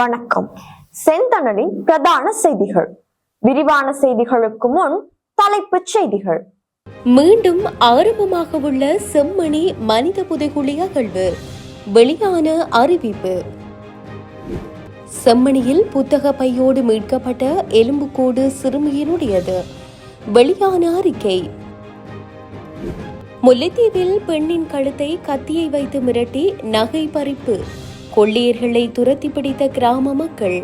வணக்கம். செந்தணலின் பிரதான செய்திகள். விரிவான செய்திகளுக்கு முன் தலைப்புச் செய்திகள். மீண்டும் ஆரம்பமாக உள்ள செம்மணி மனித புதைகுழி அகழ்வு. வெளியான அறிவிப்பு. செம்மணியில் புத்தக பையோடு மீட்கப்பட்ட எலும்புக்கோடு சிறுமியினுடையது. வெளியான அறிக்கை. முல்லைத்தீவில் பெண்ணின் கழுத்தை கத்தியை வைத்து மிரட்டி நகை பறிப்பு. கொள்ளையர்களை துரத்தி பிடித்த கிராம மக்கள்.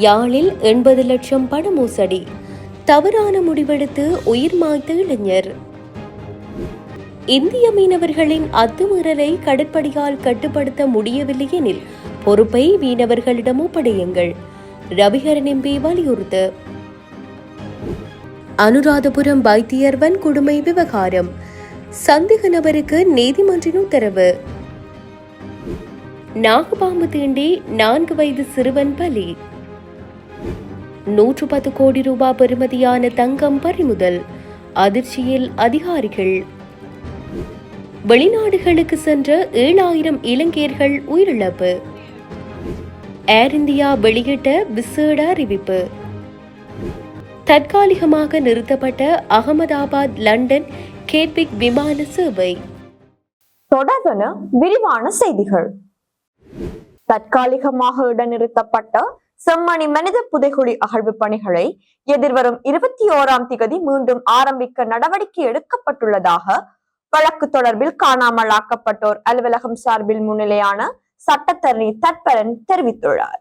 யாழில் எண்பது லட்சம் பண மோசடி. தவறான முடிவெடுத்து உயிர் மாய்த்த இளைஞர். இந்திய மீனவர்களின் அத்துமீறலை கடற்படையால் கட்டுப்படுத்த முடியவில்லை எனில் பொறுப்பை மீனவர்களிடம் ஒப்படையுங்கள். ரவிகரன் எம்பி வலியுறுத்து. அனுராதபுரம் வைத்தியர்வன் குடுமை விவகாரம். சந்தேக நபருக்கு நீதிமன்றின் உத்தரவு. நாகபாம்பு தீண்டி நான்கு வயது சிறுவன் பலி. நூற்று பத்து கோடி ரூபாய் பெறுமதியான தங்கம் பறிமுதல் அதிர்ச்சியில் அதிகாரிகள். வெளிநாடுகளுக்கு சென்ற ஏழாயிரம் இலங்கையர்கள் உயிரிழப்பு. ஏர் இந்தியா வெளியிட்ட விசேட அறிவிப்பு. தற்காலிகமாக நிறுத்தப்பட்ட அகமதாபாத் லண்டன் கேட்பிக் விமான சேவை. தொடர்பென விரிவான செய்திகள். தற்காலிகமாக இடநிறுத்தப்பட்ட செம்மணி மனித புதைகுழி அகழ்வு பணிகளை எதிர்வரும் இருபத்தி ஓராம் திகதி மீண்டும் ஆரம்பிக்க நடவடிக்கை எடுக்கப்பட்டுள்ளதாக வழக்கு தொடர்பில் காணாமல் ஆக்கப்பட்டோர் அலுவலகம் சார்பில் முன்னிலையான சட்டத்தரணி தட்பரன் தெரிவித்துள்ளார்.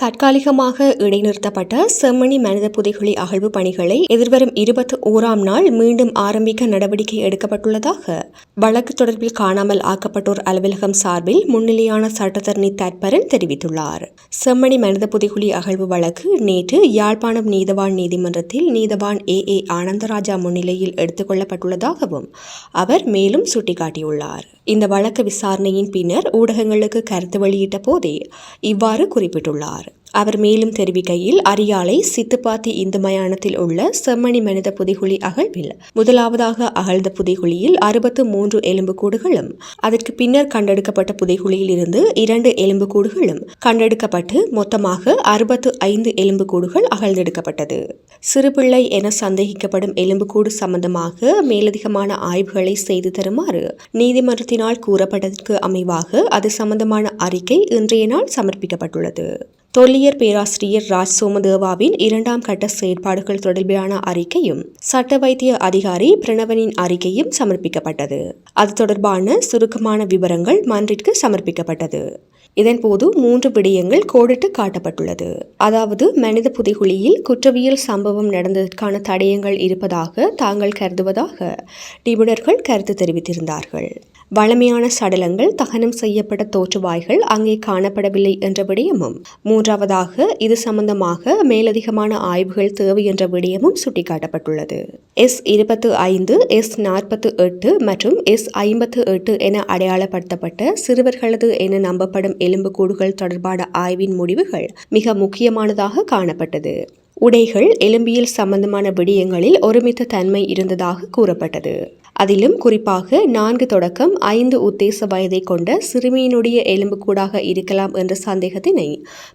தற்காலிகமாக இடைநிறுத்தப்பட்ட செம்மணி மனித புதைகுழி அகழ்வு பணிகளை எதிர்வரும் இருபத்தி ஓராம் நாள் மீண்டும் ஆரம்பிக்க நடவடிக்கை எடுக்கப்பட்டுள்ளதாக வழக்கு தொடர்பில் காணாமல் ஆக்கப்பட்டோர் அலுவலகம் சார்பில் முன்னிலையான சட்டத்தரணி தற்பரன் தெரிவித்துள்ளார். செம்மணி மனித புதைகுழி அகழ்வு வழக்கு நேற்று யாழ்ப்பாணம் நீதவான் நீதிமன்றத்தில் நீதவான் ஏ. ஏ. ஆனந்தராஜா முன்னிலையில் எடுத்துக் கொள்ளப்பட்டுள்ளதாகவும் அவர் மேலும் சுட்டிக்காட்டியுள்ளார். இந்த வழக்கு விசாரணையின் பின்னர் ஊடகங்களுக்கு கருத்து வெளியிட்ட போதே இவ்வாறு குறிப்பிட்டுள்ளார். அவர் மேலும் தெரிவிக்கையில் அரியாலை சித்துப்பாத்தி இந்து மயானத்தில் உள்ள செம்மணி மனித புதைகுழி அகழ்வில் முதலாவதாக அகழ்ந்த புதைகுழியில் அறுபத்து மூன்று எலும்புக்கூடுகளும் அதற்கு பின்னர் கண்டெடுக்கப்பட்ட புதைகுழியில் இருந்து இரண்டு எலும்புக்கூடுகளும் கண்டெடுக்கப்பட்டு மொத்தமாக அறுபத்து ஐந்து எலும்புக்கூடுகள் அகழ்ந்தெடுக்கப்பட்டது. சிறுபிள்ளை என சந்தேகிக்கப்படும் எலும்புக்கூடு சம்பந்தமாக மேலதிகமான ஆய்வுகளை செய்து தருமாறு நீதிமன்றத்தினால் கூறப்பட்டதற்கு அமைவாக அது சம்பந்தமான அறிக்கை இன்றைய நாள் சமர்ப்பிக்கப்பட்டுள்ளது. தொல்லியர் பேராசிரியர் ராஜ் சோமதேவாவின் இரண்டாம் கட்ட செயற்பாடுகள் தொடர்பிலான அறிக்கையும் சட்ட வைத்திய அதிகாரி பிரணவனின் அறிக்கையும் சமர்ப்பிக்கப்பட்டது. அது தொடர்பான சுருக்கமான விவரங்கள் மன்றிற்கு சமர்ப்பிக்கப்பட்டது. இதன்போது மூன்று விடயங்கள் கோடிட்டு காட்டப்பட்டுள்ளது. அதாவது மனித புதைகுழியில் குற்றவியல் சம்பவம் நடந்ததற்கான தடயங்கள் இருப்பதாக தாங்கள் கருதுவதாக நிபுணர்கள் கருத்து தெரிவித்திருந்தார்கள். வளமையான சடலங்கள் தகனம் செய்யப்பட்ட தோற்றுவாய்கள் அங்கே காணப்படவில்லை என்ற விடயமும் மூன்றாவதாக இது சம்பந்தமாக மேலதிகமான ஆய்வுகள் தேவை என்ற விடயமும் சுட்டிக்காட்டப்பட்டுள்ளது. எஸ் இருபத்து ஐந்து எஸ் நாற்பத்து எட்டு மற்றும் எஸ் ஐம்பத்து எட்டு என அடையாளப்படுத்தப்பட்ட சிறுவர்களது என நம்பப்படும் எலும்புக்கூடுகள் தொடர்பான ஆய்வின் முடிவுகள் மிக முக்கியமானதாக காணப்பட்டது. உடைகள் எலும்பியல் சம்பந்தமான விடயங்களில் ஒருமித்த தன்மை இருந்ததாக கூறப்பட்டது. அதிலும் குறிப்பாக நான்கு தொடக்கம் ஐந்து உத்தேச வயதை கொண்ட சிறுமியினுடைய எலும்புக்கூடாக இருக்கலாம் என்ற சந்தேகத்தினை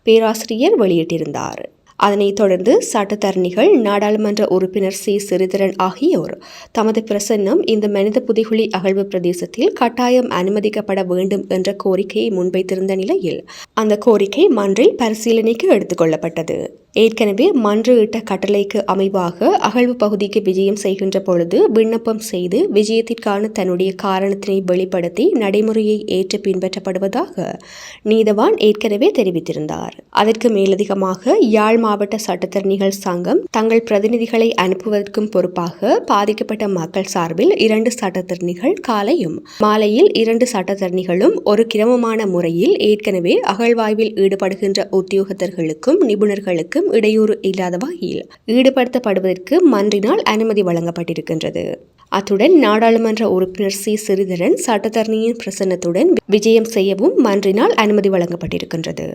பேராசிரியர் வெளியிட்டிருந்தார். அதனைத் தொடர்ந்து சட்டத்தரணிகள் நாடாளுமன்ற உறுப்பினர் சி. சிறிதரன் ஆகியோர் தமது பிரசன்னம் இந்த மனித புதைகுழி அகழ்வு பிரதேசத்தில் கட்டாயம் அனுமதிக்கப்பட வேண்டும் என்ற கோரிக்கையை முன்வைத்திருந்த நிலையில் அந்த கோரிக்கை மன்றில் பரிசீலனைக்கு எடுத்துக்கொள்ளப்பட்டது ஏற்கனவே மன்று இட்ட கட்டளைக்கு அமைவாக அகழ்வு பகுதிக்கு விஜயம் செய்கின்ற பொழுது விண்ணப்பம் செய்து விஜயத்திற்கான தன்னுடைய காரணத்தினை வெளிப்படுத்தி நடைமுறையை ஏற்று பின்பற்றப்படுவதாக நீதவான் ஏற்கனவே தெரிவித்திருந்தார். அதற்கு மேலதிகமாக யாழ் மாவட்ட சட்டத்தரணிகள் சங்கம் தங்கள் பிரதிநிதிகளை அனுப்புவதற்கும் பொறுப்பாக பாதிக்கப்பட்ட மக்கள் சார்பில் இரண்டு சட்டத்தரணிகள் காலையும் மாலையில் இரண்டு சட்டத்தரணிகளும் ஒரு கிரமமான முறையில் ஏற்கனவே அகழ்வாய்வில் ஈடுபடுகின்ற உத்தியோகத்தர்களுக்கும் நிபுணர்களுக்கும் இடையூறு இல்லாத வகையில் ஈடுபடுத்தப்படுவதற்கு மன்றினால் அனுமதி வழங்கப்பட்டிருக்கின்றது. அத்துடன் நாடாளுமன்ற உறுப்பினர் சி. சிறிதரன் சட்டத்தரணியின் பிரசன்னத்துடன் விஜயம் செய்யவும் மன்றினால் அனுமதி வழங்கப்பட்டிருக்கின்றது.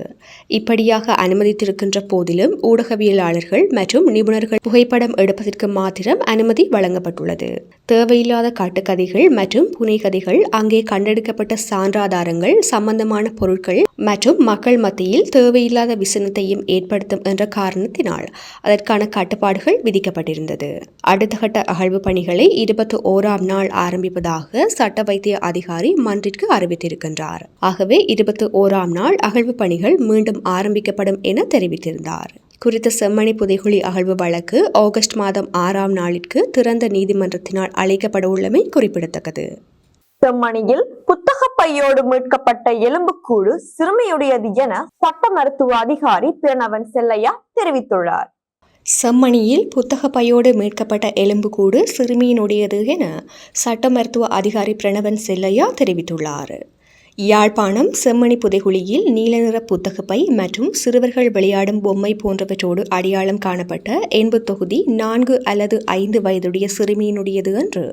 இப்படியாக அனுமதித்திருக்கின்ற போதிலும் ஊடகவியலாளர்கள் மற்றும் நிபுணர்கள் புகைப்படம் எடுப்பதற்கு மாத்திரம் அனுமதி வழங்கப்பட்டுள்ளது. தேவையில்லாத காட்டுக்கதைகள் மற்றும் புனைகதைகள் அங்கே கண்டெடுக்கப்பட்ட சான்றாதாரங்கள் சம்பந்தமான பொருட்கள் மற்றும் மக்கள் மத்தியில் தேவையில்லாத விசனத்தையும் ஏற்படுத்தும் என்ற காரணத்தினால் அதற்கான கட்டுப்பாடுகள் விதிக்கப்பட்டிருந்தது. அடுத்த கட்ட அகழ்வு பணிகளை இருபத்தி ஓராம் நாள் ஆரம்பிப்பதாக சட்ட வைத்திய அதிகாரி மன்றிற்கு அறிவித்திருக்கின்றார். ஆகவே இருபத்தி ஓராம் நாள் அகழ்வு பணிகள் மீண்டும் ஆரம்பிக்கப்படும் என தெரிவித்திருந்தார். குறித்த செம்மணி புதைகுழி அகழ்வு வழக்கு ஆகஸ்ட் மாதம் ஆறாம் நாளிற்கு திறந்த நீதிமன்றத்தினால் அழைக்கப்பட உள்ளமை குறிப்பிடத்தக்கது. செம்மணியில் புத்தக பையோடு மீட்கப்பட்ட எலும்புக்கூடு சிறுமியுடையது என சட்ட மருத்துவ அதிகாரி பிரணவன் செல்லையா தெரிவித்துள்ளார். செம்மணியில் புத்தக பையோடு மீட்கப்பட்ட எலும்புக்கூடு சிறுமியினுடையது என சட்ட மருத்துவ அதிகாரி பிரணவன் செல்லையா தெரிவித்துள்ளார். யாழ்ப்பாணம் செம்மணி புதைகுழியில் நீல நிற புத்தகப்பை மற்றும் சிறுவர்கள் விளையாடும் பொம்மை போன்றவற்றோடு அடையாளம் காணப்பட்ட எண்பு தொகுதி நான்கு அல்லது ஐந்து வயதுடைய சிறுமியினுடையது என்று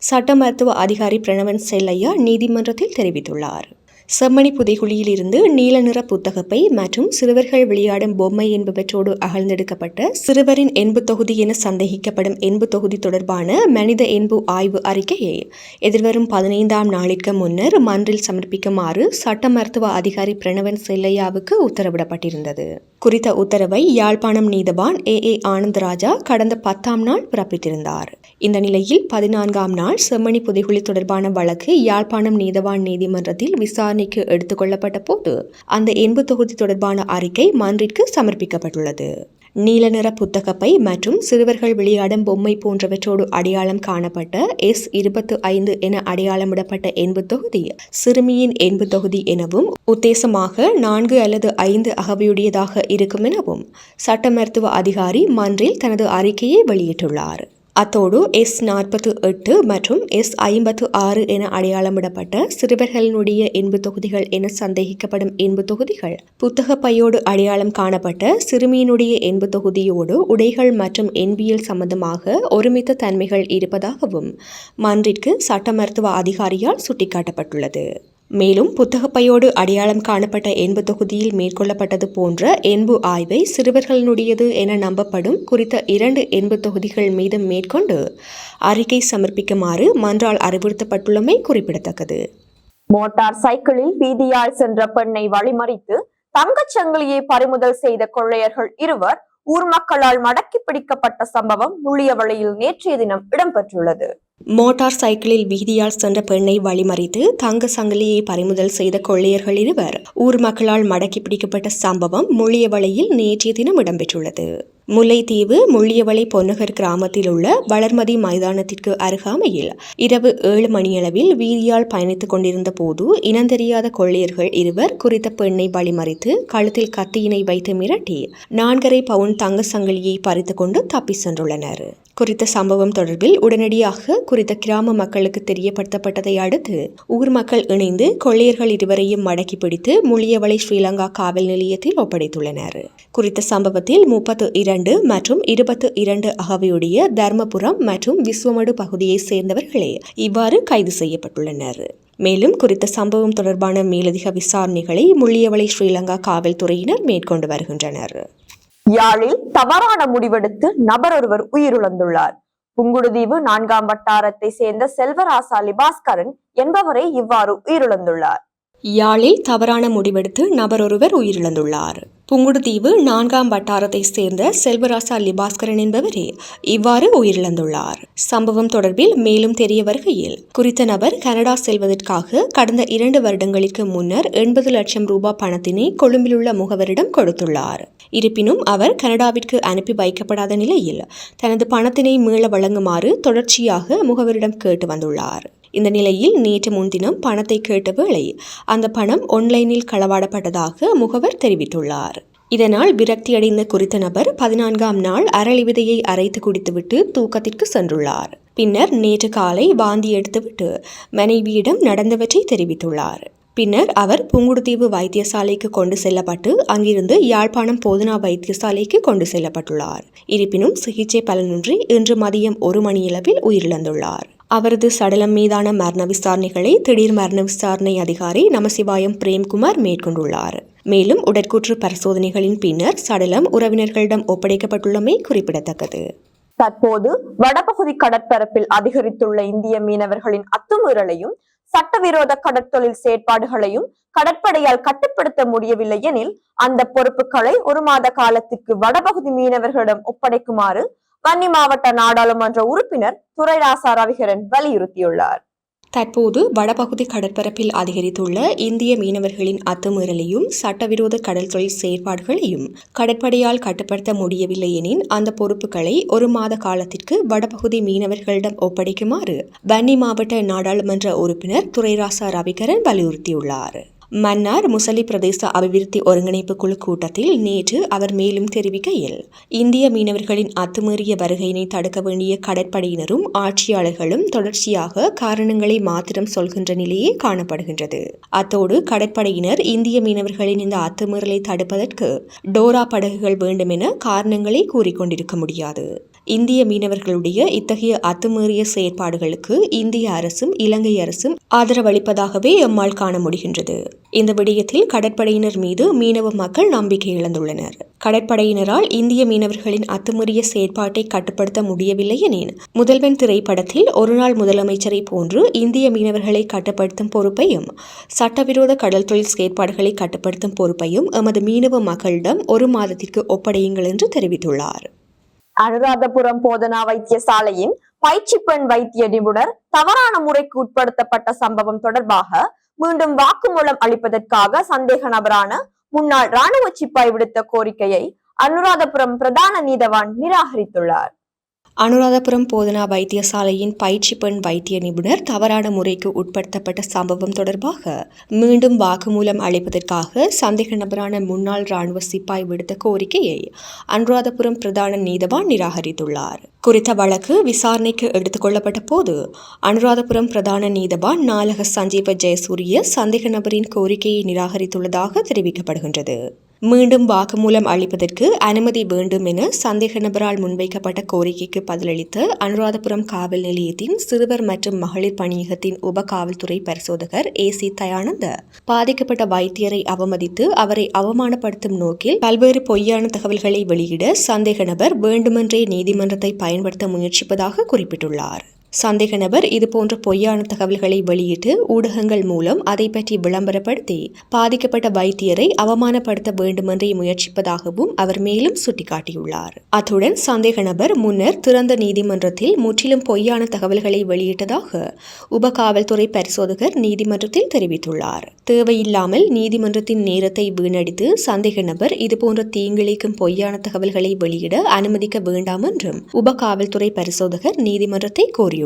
சட்ட மருத்துவ அதிகாரி பிரணவன் செல்லையா நீதிமன்றத்தில் தெரிவித்துள்ளார். செம்மணி புதைகுழியிலிருந்து நீல நிற புத்தகப்பை மற்றும் சிறுவர்கள் விளையாடும் பொம்மை என்பவற்றோடு அகழ்ந்தெடுக்கப்பட்ட சிறுவரின் என்பு தொகுதி என சந்தேகிக்கப்படும் என்பு தொகுதி தொடர்பான மனித என்பு ஆய்வு அறிக்கையை எதிர்வரும் பதினைந்தாம் நாளிற்கு முன்னர் மன்றில் சமர்ப்பிக்குமாறு சட்ட மருத்துவ அதிகாரி பிரணவன் செல்லையாவுக்கு உத்தரவிடப்பட்டிருந்தது. குறித்த உத்தரவை யாழ்ப்பாணம் நீதவான் ஏ. ஏ. ஆனந்தராஜா கடந்த பத்தாம் நாள் பிறப்பித்திருந்தார். இந்த நிலையில் பதினான்காம் நாள் செம்மணி புதைகுழி தொடர்பான வழக்கு யாழ்ப்பாணம் நீதவான் நீதிமன்றத்தில் விசாரணைக்கு எடுத்துக்கொள்ளப்பட்ட போது அந்த எண்பு தொகுதி தொடர்பான அறிக்கை மன்றிற்கு சமர்ப்பிக்கப்பட்டுள்ளது. நீல நிற புத்தகப்பை மற்றும் சிறுவர்கள் விளையாடும் பொம்மை போன்றவற்றோடு அடையாளம் காணப்பட்ட எஸ் இருபத்து ஐந்து என அடையாளமிடப்பட்ட என்பு தொகுதி. சிறுமியின் என்பு தொகுதி எனவும் உத்தேசமாக நான்கு அல்லது ஐந்து அகவையுடையதாக இருக்கும் எனவும் சட்ட மருத்துவ அதிகாரி மன்றில் தனது அறிக்கையை வெளியிட்டுள்ளார். அத்தோடு எஸ் நாற்பத்து எட்டு மற்றும் எஸ் ஐம்பத்து ஆறு என அடையாளமிடப்பட்ட சிறுவர்களினுடைய என்பு தொகுதிகள் என சந்தேகிக்கப்படும் என்பு தொகுதிகள். புத்தக பையோடு அடையாளம் காணப்பட்ட சிறுமியினுடைய என்பு தொகுதியோடு உடைகள் மற்றும் என்பியல் சம்பந்தமாக ஒருமித்த தன்மைகள் இருப்பதாகவும் மன்றிற்கு சட்ட மருத்துவ அதிகாரியால் சுட்டிக்காட்டப்பட்டுள்ளது. மேலும் புத்தகப்பையோடு அடையாளம் காணப்பட்ட என்பு தொகுதியில் மேற்கொள்ளப்பட்டது போன்ற என்பு ஆய்வை சிறுவர்களினுடையது என நம்பப்படும் குறித்த இரண்டு என்பு தொகுதிகள் மீது மேற்கொண்டு அறிக்கை சமர்ப்பிக்குமாறு மன்றால் அறிவுறுத்தப்பட்டுள்ளமை குறிப்பிடத்தக்கது. மோட்டார் சைக்கிளில் வீதியால் சென்ற பெண்ணை வழிமறித்து தங்கச் சங்கிலியை பறிமுதல் செய்த கொள்ளையர்கள் இருவர் ஊர் மக்களால் மடக்கி பிடிக்கப்பட்ட சம்பவம் முள்ளியவளையில் நேற்றைய தினம் இடம்பெற்றுள்ளது. மோட்டார் சைக்கிளில் வீதியால் சென்ற பெண்ணை வழிமறித்து தங்க சங்கிலியை பறிமுதல் செய்த கொள்ளையர்கள் இருவர். ஊர் மக்களால் மடக்கி பிடிக்கப்பட்ட சம்பவம் முள்ளியவளையில் நேற்றைய தினம் இடம்பெற்றுள்ளது. முல்லைத்தீவு முள்ளியவளை பொன்னகர் கிராமத்தில் உள்ள வளர்மதி மைதானத்திற்கு அருகாமையில் இரவு ஏழு மணியளவில் வீதியால் பயணித்துக் கொண்டிருந்த போது இனந்தெரியாத கொள்ளையர்கள் இருவர் குறித்த பெண்ணை வழிமறித்து கழுத்தில் கத்தியினை வைத்து மிரட்டி நான்கரை பவுன் தங்க சங்கிலியை பறித்துக் கொண்டு தப்பி சென்றுள்ளனர். குறித்த சம்பவம் தொடர்பில் உடனடியாக குறித்த கிராம மக்களுக்கு தெரியப்படுத்தப்பட்டதை அடுத்து ஊர் மக்கள் இணைந்து கொள்ளையர்கள் இருவரையும் மடக்கி பிடித்து முள்ளியவளை ஸ்ரீலங்கா காவல் நிலையத்தில் ஒப்படைத்துள்ளனர். குறித்த சம்பவத்தில் முப்பத்து இரண்டு மற்றும் இருபத்து இரண்டு அகவையுடைய தர்மபுரம் மற்றும் விஸ்வமடு பகுதியைச் சேர்ந்தவர்களே இவ்வாறு கைது செய்யப்பட்டுள்ளனர். மேலும் குறித்த சம்பவம் தொடர்பான மேலதிக விசாரணைகளை முள்ளியவளை ஸ்ரீலங்கா காவல்துறையினர் மேற்கொண்டு வருகின்றனர். யாழில் தவறான முடிவெடுத்து நபர் ஒருவர் உயிரிழந்துள்ளார். புங்குடுதீவு நான்காம் வட்டாரத்தை சேர்ந்த செல்வராசா லிபாஸ்கரன் என்பவரே இவ்வாறு உயிரிழந்துள்ளார். யாழில் தவறான முடிவெடுத்து நபர் ஒருவர் உயிரிழந்துள்ளார். புங்குடுதீவு நான்காம் வட்டாரத்தை சேர்ந்த செல்வராசா லிபாஸ்கரன் என்பவரே இவ்வாறு உயிரிழந்துள்ளார். சம்பவம் தொடர்பில் மேலும் தெரிய வருகையில் குறித்த நபர் கனடா செல்வதற்காக கடந்த இரண்டு வருடங்களுக்கு முன்னர் எண்பது லட்சம் ரூபாய் பணத்தினை கொழும்பிலுள்ள முகவரிடம் கொடுத்துள்ளார். இருப்பினும் அவர் கனடாவிற்கு அனுப்பி வைக்கப்படாத நிலையில் தனது பணத்தினை மீள வழங்குமாறு தொடர்ச்சியாக முகவரிடம் கேட்டு வந்துள்ளார். இந்த நிலையில் நேற்று முன்தினம் பணத்தை கேட்ட வேளை அந்த பணம் ஒன்லைனில் களவாடப்பட்டதாக முகவர் தெரிவித்துள்ளார். இதனால் விரக்தியடைந்த குறித்த நபர் பதினான்காம் நாள் அரளி விதையை அரைத்து குடித்துவிட்டு தூக்கத்திற்கு சென்றுள்ளார். பின்னர் நேற்று காலை வாந்தி எடுத்துவிட்டு மனைவியிடம் நடந்தவற்றை தெரிவித்துள்ளார். பின்னர் அவர் புங்குடுதீவு வைத்தியசாலைக்கு கொண்டு செல்லப்பட்டு அங்கிருந்து யாழ்ப்பாணம் போதனா வைத்தியசாலைக்கு கொண்டு செல்லப்பட்டுள்ளார். இருப்பினும் சிகிச்சை பலனின்றி இன்று மதியம் ஒரு மணியளவில் உயிரிழந்துள்ளார். அவரது சடலம் மீதான மரண விசாரணைகளை திடீர் மரண விசாரணை அதிகாரி நமசிவாயம் பிரேம்குமார் மேற்கொண்டுள்ளார். மேலும் உடற்கூற்று பரிசோதனைகளின் பின்னர் சடலம் உறவினர்களிடம் ஒப்படைக்கப்பட்டுள்ளமை குறிப்பிடத்தக்கது. தற்போது வடபகுதி கடற்பரப்பில் அதிகரித்துள்ள இந்திய மீனவர்களின் அத்துமீறலையும் சட்டவிரோத கடற்தொழில் செயற்பாடுகளையும் கடற்படையால் கட்டுப்படுத்த முடியவில்லை எனில் அந்த பொறுப்புகளை ஒரு மாத காலத்திற்கு வடபகுதி மீனவர்களிடம் ஒப்படைக்குமாறு வன்னி மாவட்ட நாடாளுமன்ற உறுப்பினர் துரைராசா ரவிகரன் வலியுறுத்தியுள்ளார். தற்போது வடபகுதி கடற்பரப்பில் அதிகரித்துள்ள இந்திய மீனவர்களின் அத்துமீறலையும் சட்டவிரோத கடல் தொழில் செயற்பாடுகளையும் கடற்படையால் கட்டுப்படுத்த முடியவில்லை எனின் அந்த பொறுப்புகளை ஒரு மாத காலத்திற்கு வடபகுதி மீனவர்களிடம் ஒப்படைக்குமாறு வன்னி மாவட்ட நாடாளுமன்ற உறுப்பினர் துரைராசா ரவிகரன் வலியுறுத்தியுள்ளார். மன்னார் முசலி பிரதேச அபிவிருத்தி ஒருங்கிணைப்பு குழு கூட்டத்தில் நேற்று அவர் மேலும் தெரிவிக்கையில் இந்திய மீனவர்களின் அத்துமீறிய வருகையினை தடுக்க வேண்டிய கடற்படையினரும் ஆட்சியாளர்களும் தொடர்ச்சியாக காரணங்களை மாத்திரம் சொல்கின்ற நிலையே காணப்படுகின்றது. அத்தோடு கடற்படையினர் இந்திய மீனவர்களின் இந்த அத்துமீறலை தடுப்பதற்கு டோரா படகுகள் வேண்டும் என காரணங்களை கூறிக்கொண்டிருக்க முடியாது. இந்திய மீனவர்களுடைய இத்தகைய அத்துமீறிய செயற்பாடுகளுக்கு இந்திய அரசும் இலங்கை அரசும் ஆதரவளிப்பதாகவே எம்மால் காண முடிகின்றது. இந்த விடயத்தில் கடற்படையினர் மீது மீனவ மக்கள் நம்பிக்கை இழந்துள்ளனர். கடற்படையினரால் இந்திய மீனவர்களின் அத்துமீறிய செயற்பாட்டை கட்டுப்படுத்த முடியவில்லை என முதல்வன் திரைப்படத்தில் ஒருநாள் முதலமைச்சரை போன்று இந்திய மீனவர்களை கட்டுப்படுத்தும் பொறுப்பையும் சட்டவிரோத கடல் தொழில் செயற்பாடுகளை கட்டுப்படுத்தும் பொறுப்பையும் எமது மீனவ மக்களிடம் ஒரு மாதத்திற்கு ஒப்படையுங்கள் என்று தெரிவித்துள்ளார். அனுராதபுரம் போதனா வைத்தியசாலையின் பயிற்சி பெண் வைத்திய நிபுணர் தவறான முறைக்கு உட்படுத்தப்பட்ட சம்பவம் தொடர்பாக மீண்டும் வாக்குமூலம் அளிப்பதற்காக சந்தேக நபரான முன்னாள் ராணுவ சிப்பாய் விடுத்த கோரிக்கையை அனுராதபுரம் பிரதான நீதவான் நிராகரித்துள்ளார். அனுராதபுரம் போதனா வைத்தியசாலையின் பயிற்சி பெண் வைத்திய நிபுணர் தவறான முறைக்கு உட்படுத்தப்பட்ட சம்பவம் தொடர்பாக மீண்டும் வாக்குமூலம் அளிப்பதற்காக சந்தேக நபரான முன்னாள் ராணுவ சிப்பாய் விடுத்த கோரிக்கையை அனுராதபுரம் பிரதான நீதவான் நிராகரித்துள்ளார். குறித்த வழக்கு விசாரணைக்கு எடுத்துக்கொள்ளப்பட்ட போது அனுராதபுரம் பிரதான நீதவான் நாலக சஞ்சீவ ஜெயசூரிய சந்தேக நபரின் கோரிக்கையை நிராகரித்துள்ளதாக தெரிவிக்கப்படுகின்றது. மீண்டும் வாக்குமூலம் அளிப்பதற்கு அனுமதி வேண்டும் என சந்தேக நபரால் முன்வைக்கப்பட்ட கோரிக்கைக்கு பதிலளித்த அனுராதபுரம் காவல் நிலையத்தின் சிறுவர் மற்றும் மகளிர் பணியகத்தின் உப காவல்துறை பரிசோதகர் ஏ சி தயானந்த. பாதிக்கப்பட்ட வைத்தியரை அவமதித்து அவரை அவமானப்படுத்தும் நோக்கில் பல்வேறு பொய்யான தகவல்களை வெளியிட சந்தேக நபர் வேண்டுமென்றே நீதிமன்றத்தை பயன்படுத்த முயற்சிப்பதாக குறிப்பிட்டுள்ளார். சந்தேக நபர் இதுபோன்ற பொய்யான தகவல்களை வெளியிட்டு ஊடகங்கள் மூலம் அதை பற்றி விளம்பரப்படுத்தி பாதிக்கப்பட்ட வைத்தியரை அவமானப்படுத்த வேண்டுமென்றே முயற்சிப்பதாகவும் அவர் மேலும் சுட்டிக்காட்டியுள்ளார். அத்துடன் சந்தேக நபர் முன்னர் திறந்த நீதிமன்றத்தில் முற்றிலும் பொய்யான தகவல்களை வெளியிட்டதாக உப காவல்துறை பரிசோதகர் நீதிமன்றத்தில் தெரிவித்துள்ளார். தேவையில்லாமல் நீதிமன்றத்தின் நேரத்தை வீணடித்து சந்தேக நபர் இதுபோன்ற தீங்கிழைக்கும் பொய்யான தகவல்களை வெளியிட அனுமதிக்க வேண்டாம் என்றும் உப காவல்துறை பரிசோதகர் நீதிமன்றத்தை கோரியுள்ளார்.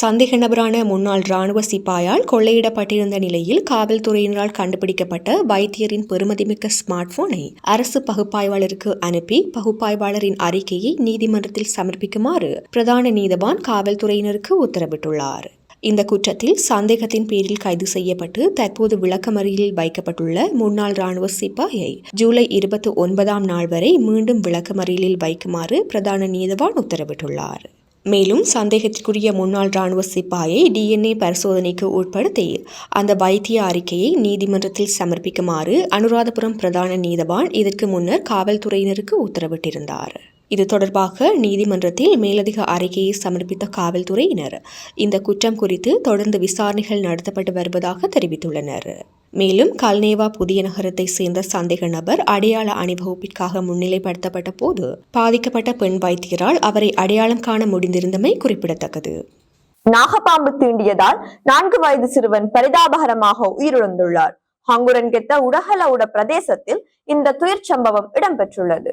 சந்தேக நபரான முன்னாள் ராணுவ சிப்பாயால் கொள்ளையிடப்பட்டிருந்த நிலையில் காவல்துறையினரால் கண்டுபிடிக்கப்பட்ட வைத்தியரின் பெருமதிமிக்க ஸ்மார்ட் போனை அரசு பகுப்பாய்வாளருக்கு அனுப்பி பகுப்பாய்வாளரின் அறிக்கையை நீதிமன்றத்தில் சமர்ப்பிக்குமாறு பிரதான நீதவான் காவல்துறையினருக்கு உத்தரவிட்டுள்ளார். இந்த குற்றத்தில் சந்தேகத்தின் பேரில் கைது செய்யப்பட்டு தற்போது விளக்கமறியலில் வைக்கப்பட்டுள்ள முன்னாள் ராணுவ சிப்பாயை ஜூலை இருபத்தி ஒன்பதாம் நாள் வரை மீண்டும் விளக்கமறியலில் வைக்குமாறு பிரதான நீதவான் உத்தரவிட்டுள்ளார். மேலும் சந்தேகத்திற்குரிய முன்னாள் ராணுவ சிப்பாயை டிஎன்ஏ பரிசோதனைக்கு உட்படுத்தி அந்த வைத்திய அறிக்கையை நீதிமன்றத்தில் சமர்ப்பிக்குமாறு அனுராதபுரம் பிரதான நீதவான் இதற்கு முன்னர் காவல்துறையினருக்கு உத்தரவிட்டிருந்தார். இது தொடர்பாக நீதிமன்றத்தில் மேலதிக அறிக்கையை சமர்ப்பித்த காவல்துறையினர் இந்த குற்றம் குறித்து தொடர்ந்து விசாரணைகள் நடத்தப்பட்டு வருவதாக தெரிவித்துள்ளனர். மேலும் கல்நேவா புதிய நகரத்தை சேர்ந்த சந்தேக நபர் அடையாள அணிவகுப்பிற்காக முன்னிலைப்படுத்தப்பட்ட போது பாதிக்கப்பட்ட பெண் வைத்தியரால் அவரை அடையாளம் காண முடிந்திருந்தமை குறிப்பிடத்தக்கது. நாகப்பாம்பு தீண்டியதால் நான்கு வயது சிறுவன் பரிதாபகரமாக உயிரிழந்துள்ளார். ஹங்குரன்கெத்த உடகல உட பிரதேசத்தில் இந்த துயர் சம்பவம் இடம்பெற்றுள்ளது.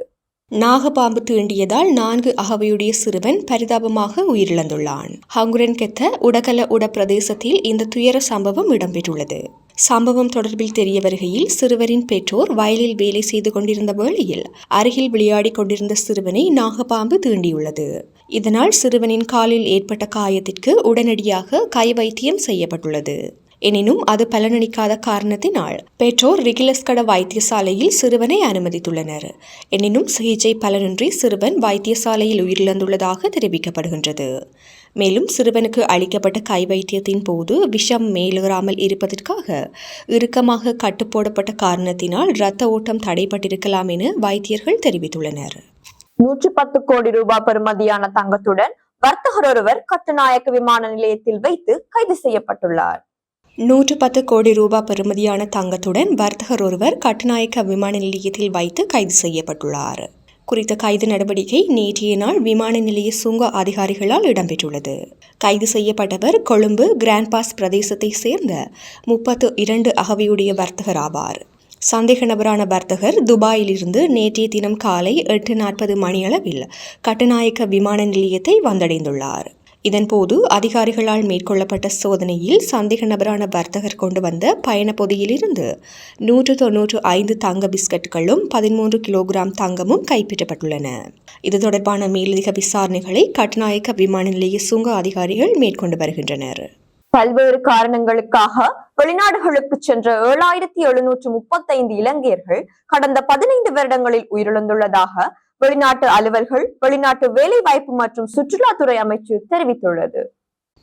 நாகப்பாம்பு தீண்டியதால் நான்கு அகவையுடைய சிறுவன் பரிதாபமாக உயிரிழந்துள்ளான். ஹங்குரன் கெத்த உடகல உட பிரதேசத்தில் இந்த துயர சம்பவம் இடம்பெற்றுள்ளது. சம்பவம் தொடர்பில் தெரிய வருகையில் சிறுவரின் பெற்றோர் வயலில் வேலை செய்து கொண்டிருந்த வேளையில் அருகில் விளையாடிக் கொண்டிருந்த சிறுவனை நாகப்பாம்பு தீண்டியுள்ளது. இதனால் சிறுவனின் காலில் ஏற்பட்ட காயத்திற்கு உடனடியாக கை வைத்தியம் செய்யப்பட்டுள்ளது. எனினும் அது பலனளிக்காத காரணத்தினால் பெற்றோர் ரிகிலஸ்கட வைத்தியசாலையில் சிறுவனை அனுமதித்துள்ளனர். எனினும் சிகிச்சை பலனின்றி சிறுவன் வைத்தியசாலையில் உயிரிழந்துள்ளதாக தெரிவிக்கப்படுகின்றது. மேலும் சிறுவனுக்கு அளிக்கப்பட்ட கை வைத்தியத்தின் போது விஷம் மேலேறாமல் இருப்பதற்காக இறுக்கமாக கட்டுப்போடப்பட்ட காரணத்தினால் இரத்த ஓட்டம் தடைப்பட்டிருக்கலாம் என வைத்தியர்கள் தெரிவித்துள்ளனர். நூற்றி பத்து கோடி ரூபாய் பெறுமதியான தங்கத்துடன் வர்த்தகர் ஒருவர் கட்டுநாயக்க விமான நிலையத்தில் வைத்து கைது செய்யப்பட்டுள்ளார். நூற்று பத்து கோடி ரூபாய் பெறுமதியான தங்கத்துடன் வர்த்தகர் ஒருவர் கட்டுநாயக்க விமான நிலையத்தில் வைத்து கைது செய்யப்பட்டுள்ளார். குறித்த கைது நடவடிக்கை நேற்றைய நாள் விமான நிலைய சுங்க அதிகாரிகளால் இடம்பெற்றுள்ளது. கைது செய்யப்பட்டவர் கொழும்பு கிராண்ட் பாஸ் பிரதேசத்தை சேர்ந்த முப்பத்து இரண்டு அகவையுடைய வர்த்தகர் ஆவார். சந்தேக நபரான வர்த்தகர் துபாயிலிருந்து நேற்றைய தினம் காலை எட்டு நாற்பது மணியளவில் கட்டுநாயக்க விமான நிலையத்தை வந்தடைந்துள்ளார். இதன்போது அதிகாரிகளால் மேற்கொள்ளப்பட்ட சோதனையில் சந்தேக நபரான வர்த்தகர் கொண்டு வந்த பயண பொதியிலிருந்து நூற்று தொன்னூற்று ஐந்து தங்க பிஸ்கட்டுகளும் பதிமூன்று கிலோகிராம் தங்கமும் கைப்பற்றப்பட்டுள்ளன. இது தொடர்பான மேலதிக விசாரணைகளை கட்டுநாயக்க விமான நிலைய சுங்க அதிகாரிகள் மேற்கொண்டு வருகின்றனர். பல்வேறு காரணங்களுக்காக வெளிநாடுகளுக்கு சென்ற ஏழாயிரத்தி எழுநூற்று முப்பத்தைந்து இலங்கையர்கள் கடந்த பதினைந்து வருடங்களில் உயிரிழந்துள்ளதாக வெளிநாட்டு அலுவல்கள் வெளிநாட்டு வேலைவாய்ப்பு மற்றும் சுற்றுலாத்துறை அமைச்சு தெரிவித்துள்ளது.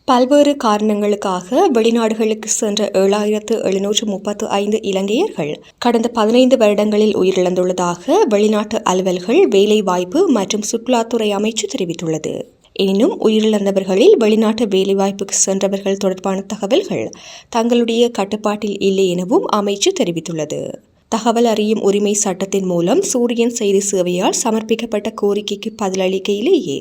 பல்வேறு காரணங்களுக்காக வெளிநாடுகளுக்கு சென்ற ஏழாயிரத்து எழுநூற்று முப்பத்து ஐந்து இலங்கையர்கள் கடந்த பதினைந்து வருடங்களில் உயிரிழந்துள்ளதாக வெளிநாட்டு அலுவல்கள் வேலைவாய்ப்பு மற்றும் சுற்றுலாத்துறை அமைச்சு தெரிவித்துள்ளது. எனினும் உயிரிழந்தவர்களில் வெளிநாட்டு வேலைவாய்ப்புக்கு சென்றவர்கள் தொடர்பான தகவல்கள் தங்களுடைய கட்டுப்பாட்டில் இல்லை எனவும் அமைச்சு தெரிவித்துள்ளது. தகவல் அறியும் உரிமை சட்டத்தின் மூலம் சூரியன் செய்தி சேவையால் சமர்ப்பிக்கப்பட்ட கோரிக்கைக்கு பதிலளிக்கையிலேயே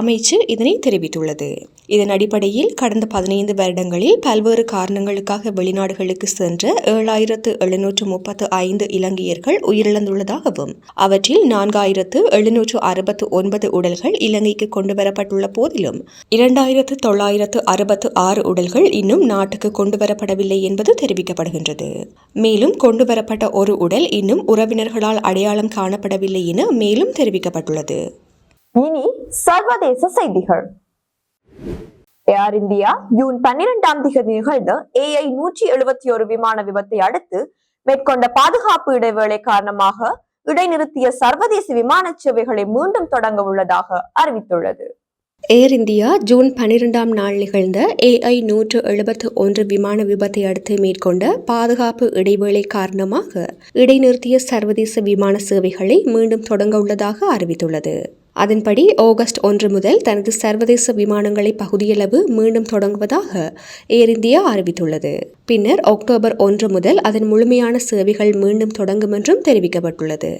அமைச்சு இதனை தெரிவித்துள்ளது. இதன் அடிப்படையில் கடந்த பதினைந்து வருடங்களில் பல்வேறு காரணங்களுக்காக வெளிநாடுகளுக்கு சென்ற ஏழாயிரத்து எழுநூற்று முப்பத்து ஐந்து இலங்கையர்கள் உயிரிழந்துள்ளதாகவும் அவற்றில் நான்காயிரத்து எழுநூற்று அறுபத்து ஒன்பது உடல்கள் இலங்கைக்கு கொண்டுவரப்பட்டுள்ள போதிலும் இரண்டாயிரத்து தொள்ளாயிரத்து அறுபத்து ஆறு உடல்கள் இன்னும் நாட்டுக்கு கொண்டுவரப்படவில்லை என்பது தெரிவிக்கப்படுகின்றது. மேலும் கொண்டுவரப்பட்ட ஒரு உடல் இன்னும் உறவினர்களால் அடையாளம் காணப்படவில்லை என மேலும் தெரிவிக்கப்பட்டுள்ளது. இனி சர்வதேச செய்திகள். ஏர் இந்தியா ஜூன் பன்னிரெண்டாம் தேதி நிகழ்ந்த ஏஐ நூற்றி எழுபத்தி ஒரு விமான விபத்தை அடுத்து மேற்கொண்ட பாதுகாப்பு இடைவேளை காரணமாக இடைநிறுத்திய சர்வதேச விமான சேவைகளை மீண்டும் தொடங்க உள்ளதாக அறிவித்துள்ளது. ஏர் இந்தியா ஜூன் பனிரெண்டாம் நாள் நிகழ்ந்த ஏஐ நூற்று எழுபத்து ஒன்று விமான விபத்தை அடுத்து மேற்கொண்ட பாதுகாப்பு இடைவேளை காரணமாக இடைநிறுத்திய சர்வதேச விமான சேவைகளை மீண்டும் தொடங்க உள்ளதாக அறிவித்துள்ளது. அதன்படி ஆகஸ்ட் ஒன்று முதல் தனது சர்வதேச விமானங்களை பகுதியளவு மீண்டும் தொடங்குவதாக ஏர் இந்தியா அறிவித்துள்ளது. பின்னர் அக்டோபர் ஒன்று முதல் அதன் முழுமையான சேவைகள் மீண்டும் தொடங்கும் என்றும் தெரிவிக்கப்பட்டுள்ளது.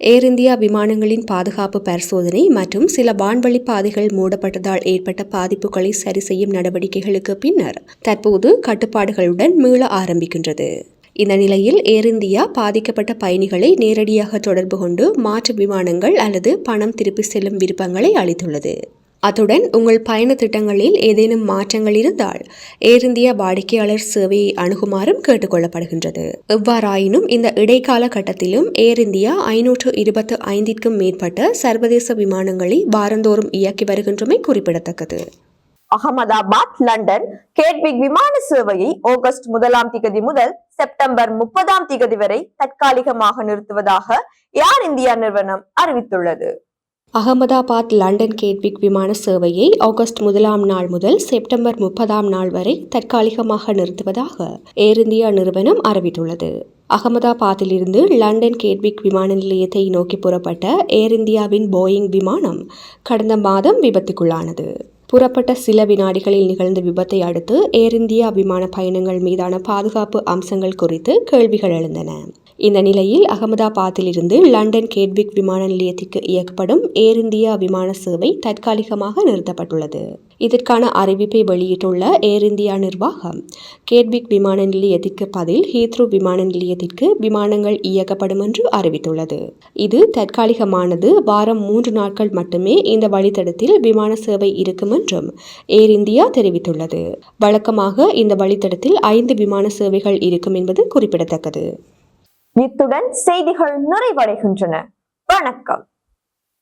ஏர் இந்தியா விமானங்களின் பாதுகாப்பு பரிசோதனை மற்றும் சில வான்வழி பாதைகள் மூடப்பட்டதால் ஏற்பட்ட பாதிப்புகளை சரி செய்யும் நடவடிக்கைகளுக்கு பின்னர் தற்போது கட்டுப்பாடுகளுடன் மீள ஆரம்பிக்கின்றது. இந்த நிலையில் ஏர் இந்தியா பாதிக்கப்பட்ட பயணிகளை நேரடியாக தொடர்பு கொண்டு மாற்று விமானங்கள் அல்லது பணம் திருப்பி செல்லும் விருப்பங்களை அளித்துள்ளது. அத்துடன் உங்கள் பயண திட்டங்களில் ஏதேனும் மாற்றங்கள் இருந்தால் ஏர் இந்தியா வாடிக்கையாளர் சேவையை அணுகுமாறும் கேட்டுக்கொள்ளப்படுகின்றது. எவ்வாறாயினும் இந்த இடைக்கால கட்டத்திலும் ஏர் இந்தியா ஐநூற்று இருபத்து ஐந்திற்கும் மேற்பட்ட சர்வதேச விமானங்களை வாரந்தோறும் இயக்கி வருகின்றமை குறிப்பிடத்தக்கது. அகமதாபாத் லண்டன் கேட்விக் விமான சேவையை ஆகஸ்ட் முதலாம் திகதி முதல் செப்டம்பர் முப்பதாம் திகதி வரை தற்காலிகமாக நிறுத்துவதாக ஏர் இந்தியா நிறுவனம் அறிவித்துள்ளது. அகமதாபாத் லண்டன் கேட்விக் விமான சேவையை ஆகஸ்ட் முதலாம் நாள் முதல் செப்டம்பர் முப்பதாம் நாள் வரை தற்காலிகமாக நிறுத்துவதாக ஏர் இந்தியா நிறுவனம் அறிவித்துள்ளது. அகமதாபாத்திலிருந்து லண்டன் கேட்விக் விமான நிலையத்தை நோக்கி புறப்பட்ட ஏர் இந்தியாவின் போயிங் விமானம் கடந்த மாதம் விபத்துக்குள்ளானது. புறப்பட்ட சில வினாடிகளில் நிகழ்ந்த விபத்தை அடுத்து ஏர் இந்தியா விமான பயணங்கள் மீதான பாதுகாப்பு அம்சங்கள் குறித்து கேள்விகள் எழுந்தன. இந்த நிலையில் அகமதாபாத்திலிருந்து லண்டன் கேட்விக் விமான நிலையத்திற்கு இயக்கப்படும் ஏர் இந்தியா விமான சேவை தற்காலிகமாக நிறுத்தப்பட்டுள்ளது. இதற்கான அறிவிப்பை வெளியிட்டுள்ள ஏர் இந்தியா நிர்வாகம். கேட்பிக் விமான நிலையத்திற்கு பதில் ஹீத்ரூ விமான நிலையத்திற்கு விமானங்கள் இயக்கப்படும் என்று அறிவித்துள்ளது. இது தற்காலிகமானது. வாரம் மூன்று நாட்கள் மட்டுமே இந்த வழித்தடத்தில் விமான சேவை இருக்கும் என்றும் ஏர் இந்தியா தெரிவித்துள்ளது. வழக்கமாக இந்த வழித்தடத்தில் ஐந்து விமான சேவைகள் இருக்கும் என்பது குறிப்பிடத்தக்கது. இத்துடன் செய்திகள் நிறைவடைகின்றன. வணக்கம்.